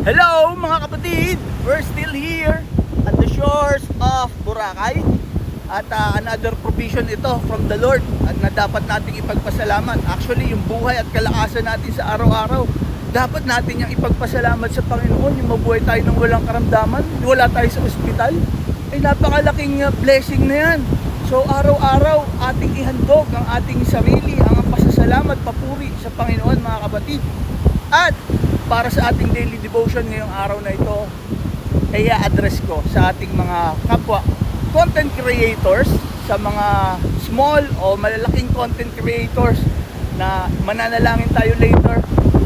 Hello mga kapatid! We're still here at the shores of Boracay at ah, another provision ito from the Lord at na dapat nating ipagpasalamat. Actually, yung buhay at kalakasan natin sa araw-araw, dapat natin yung ipagpasalamat sa Panginoon, yung mabuhay tayo ng walang karamdaman, wala tayo sa ospital. Ay napakalaking ah, blessing na yan. So araw-araw ating ihandog ang ating sarili, ang pasasalamat, papuri sa Panginoon mga kapatid. At para sa ating daily devotion ngayong araw na ito, ay address ko sa ating mga kapwa content creators, sa mga small o malalaking content creators na mananalangin tayo later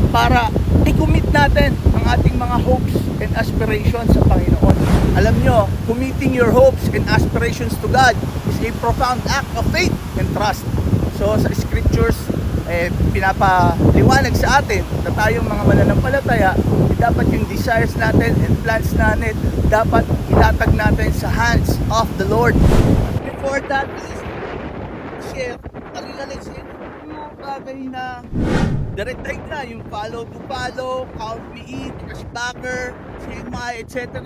para i-commit natin ang ating mga hopes and aspirations sa Panginoon. Alam nyo, committing your hopes and aspirations to God is a profound act of faith and trust. So sa scriptures, eh, pinapaliwanag sa atin na tayong mga mananampalataya, eh, dapat yung desires natin and plans natin, dapat ilatag natin sa hands of the Lord. Before that is share, realization yung bagay na direct hike na, yung follow to follow, count me in, cash backer, CMI, etc.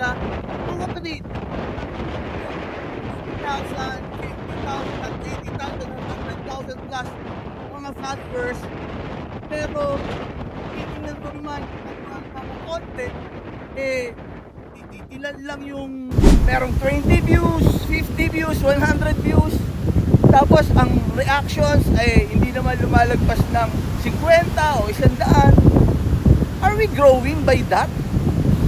Mga kapatid, 50,000, 50,000, 80,000, 100,000 plus mga followers. Pero, titignan mo naman ang mga, mga eh, ilan lang yung merong 20 views, 50 views, 100 views. Tapos ang reactions ay hindi naman lumalagpas ng 50 o 100. Are we growing by that?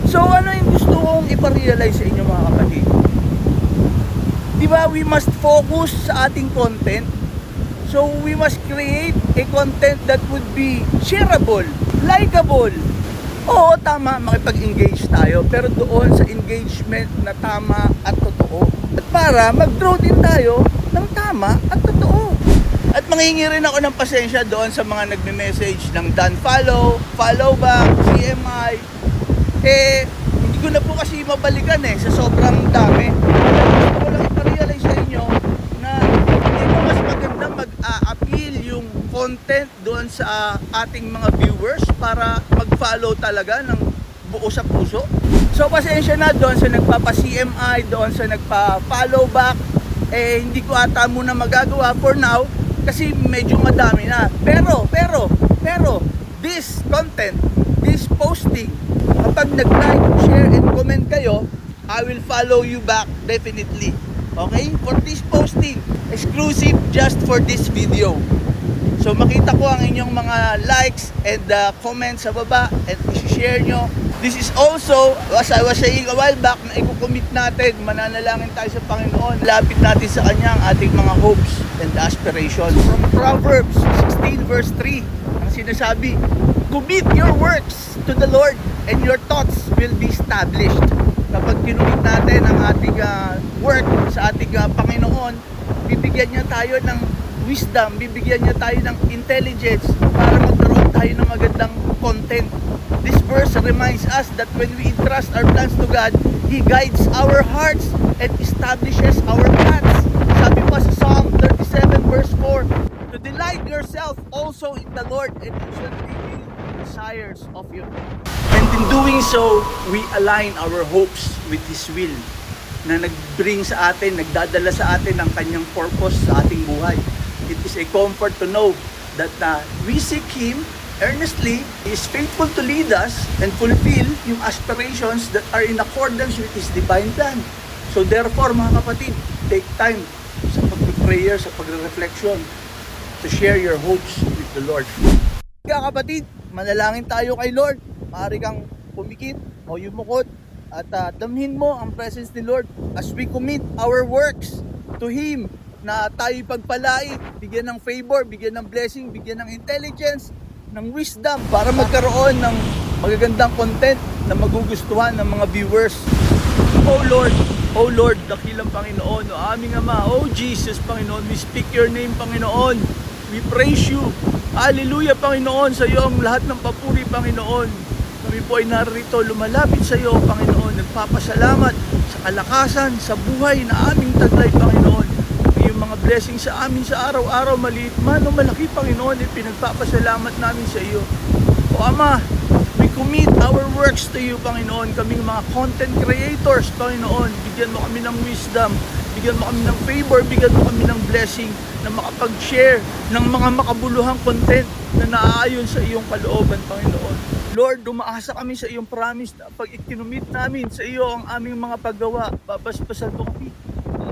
So ano yung gusto kong iparealize sa inyo mga kapatid? Di ba we must focus sa ating content So we must create a content that would be shareable, likable. Oo, tama, makipag-engage tayo, pero doon sa engagement na tama at totoo. At para mag-grow din tayo ng tama at totoo. At mangingi rin ako ng pasensya doon sa mga nagme-message ng done follow, follow back, CMI. Eh, hindi ko na po kasi mabalikan eh, sa sobrang dami. Gusto ko lang iparealize sa inyo na hindi ba mas maganda mag-a-appeal yung sa ating mga viewers para mag-follow talaga ng buo sa puso. So pasensya na doon sa nagpapa-CMI, doon sa nagpa-follow back, eh hindi ko ata muna magagawa for now kasi medyo madami na. Pero, pero, pero, this content, this posting, kapag nag-like, share, and comment kayo, I will follow you back definitely. Okay? For this posting, exclusive just for this video. So makita ko ang inyong mga likes and uh, comments sa baba and i-share nyo. This is also, as I was saying a while back, na i-commit natin, mananalangin tayo sa Panginoon. Lapit natin sa Kanya ang ating mga hopes and aspirations. From Proverbs 16 verse 3, ang sinasabi, Commit your works to the Lord and your thoughts will be established. Kapag kinumit natin ang ating uh, work sa ating uh, Panginoon, bibigyan niya tayo ng wisdom, bibigyan niya tayo ng intelligence para magkaroon tayo ng magandang content. This verse reminds us that when we entrust our plans to God, He guides our hearts and establishes our plans. Sabi pa sa Psalm 37 verse 4, To delight yourself also in the Lord and He shall give you desires of your heart. And in doing so, we align our hopes with His will na nag-bring sa atin, nagdadala sa atin ng kanyang purpose sa ating buhay. It is a comfort to know that uh, we seek Him earnestly. He is faithful to lead us and fulfill yung aspirations that are in accordance with His divine plan. So therefore, mga kapatid, take time sa pag-prayer, sa pagre-reflection to share your hopes with the Lord. Kaya kapatid, manalangin tayo kay Lord. Maaari kang pumikit o yumukod at uh, damhin mo ang presence ni Lord as we commit our works to Him na tayo pagpalait, bigyan ng favor, bigyan ng blessing, bigyan ng intelligence, ng wisdom para magkaroon ng magagandang content na magugustuhan ng mga viewers. Oh Lord, Oh Lord, dakilang Panginoon, O aming Ama, Oh Jesus, Panginoon, we speak your name, Panginoon. We praise you. Hallelujah, Panginoon, sa iyo ang lahat ng papuri, Panginoon. Kami po ay narito, lumalapit sa iyo, Panginoon. Nagpapasalamat sa kalakasan, sa buhay na aming taglay, Panginoon. Yung mga blessing sa amin sa araw-araw, maliit man o malaki, Panginoon, ay pinagpapasalamat namin sa iyo. O Ama, we commit our works to you, Panginoon. Kaming mga content creators, Panginoon. Bigyan mo kami ng wisdom. Bigyan mo kami ng favor. Bigyan mo kami ng blessing na makapag-share ng mga makabuluhang content na naaayon sa iyong kalooban, Panginoon. Lord, dumaasa kami sa iyong promise na pag ikinumit namin sa iyo ang aming mga paggawa, babasbasan mo kami.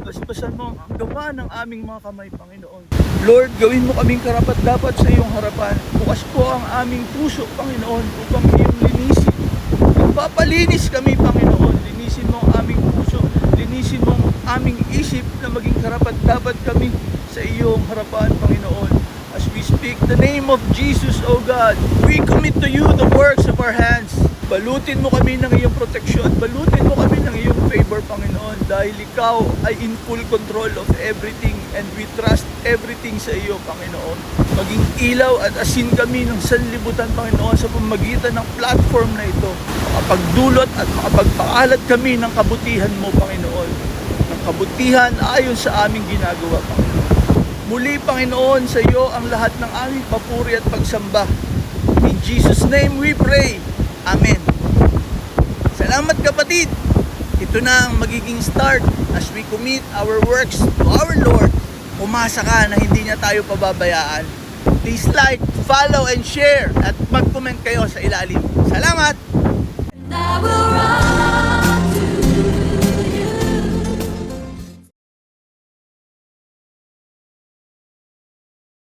Babasbasan mo ang gawa ng aming mga kamay, Panginoon. Lord, gawin mo kaming karapat dapat sa iyong harapan. Bukas po ang aming puso, Panginoon, upang iyong linisin. Magpapalinis kami, Panginoon. Linisin mo ang aming puso. Linisin mo ang aming isip na maging karapat dapat kami sa iyong harapan, Panginoon. As we speak the name of Jesus, O God, we commit to you the works of our hands. Balutin mo kami ng iyong proteksyon. Balutin mo kami ng iyong favor, Panginoon. Dahil ikaw ay in full control of everything and we trust everything sa iyo, Panginoon. Maging ilaw at asin kami ng sanlibutan, Panginoon, sa pamagitan ng platform na ito. Makapagdulot at makapagpaalat kami ng kabutihan mo, Panginoon. Ng kabutihan ayon sa aming ginagawa, Panginoon. Muli, Panginoon, sa iyo ang lahat ng aming papuri at pagsamba. In Jesus' name we pray. Amen. Ito na ang magiging start as we commit our works to our Lord. Umasa ka na hindi niya tayo pababayaan. Please like, follow, and share at mag-comment kayo sa ilalim. Salamat!